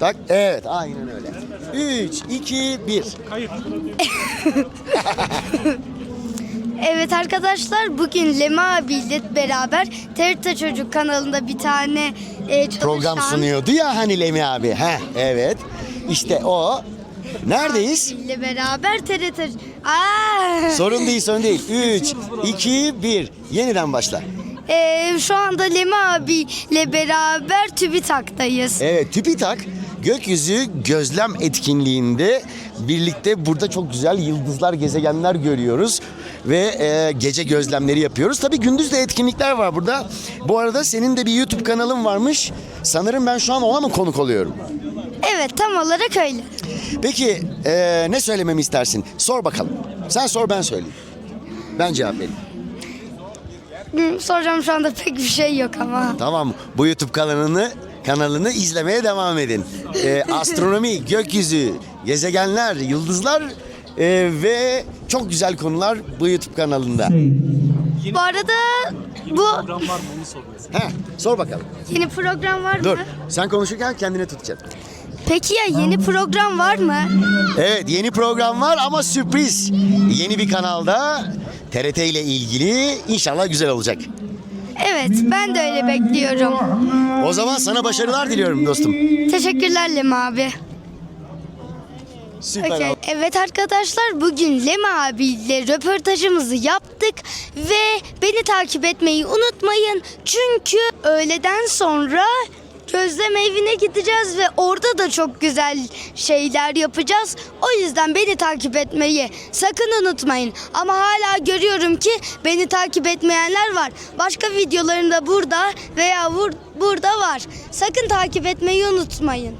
Bak evet aynen öyle. 3, 2, 1. Evet arkadaşlar bugün Lema abiyle beraber TRT Çocuk kanalında bir tane e, çalışan... Program sunuyordu ya hani Lemi abi. Heh evet. İşte o. Neredeyiz? ile beraber TRT... Aa! Sorun değil sorun değil. 3, 2, 1. Yeniden başla. E, şu anda Lema abiyle beraber TÜBİTAK'tayız. Evet TÜBİTAK gökyüzü gözlem etkinliğinde birlikte burada çok güzel yıldızlar, gezegenler görüyoruz ve e, gece gözlemleri yapıyoruz. Tabii gündüz de etkinlikler var burada. Bu arada senin de bir YouTube kanalın varmış. Sanırım ben şu an ona mı konuk oluyorum? Evet tam olarak öyle. Peki e, ne söylememi istersin? Sor bakalım. Sen sor ben söyleyeyim. Ben cevap vereyim. Hı, Soracağım şu anda pek bir şey yok ama. Tamam bu YouTube kanalını kanalını izlemeye devam edin. Ee, astronomi, gökyüzü, gezegenler, yıldızlar e, ve çok güzel konular bu YouTube kanalında. Bu arada bu Heh, sor bakalım. yeni program var Dur mı? sen konuşurken kendine tutacaksın. Peki ya yeni program var mı? Evet yeni program var ama sürpriz. Yeni bir kanalda TRT ile ilgili inşallah güzel olacak. Evet ben de öyle bekliyorum. O zaman sana başarılar diliyorum dostum. Teşekkürler Lema abi. Süper. Okey. Evet arkadaşlar bugün Lema abiyle röportajımızı yaptık ve beni takip etmeyi unutmayın. Çünkü öğleden sonra gözlem evine gideceğiz ve orada da çok güzel şeyler yapacağız. O yüzden beni takip etmeyi sakın unutmayın. Ama hala görüyorum ki beni takip etmeyenler var. Başka videolarımda burada veya burada var. Sakın takip etmeyi unutmayın.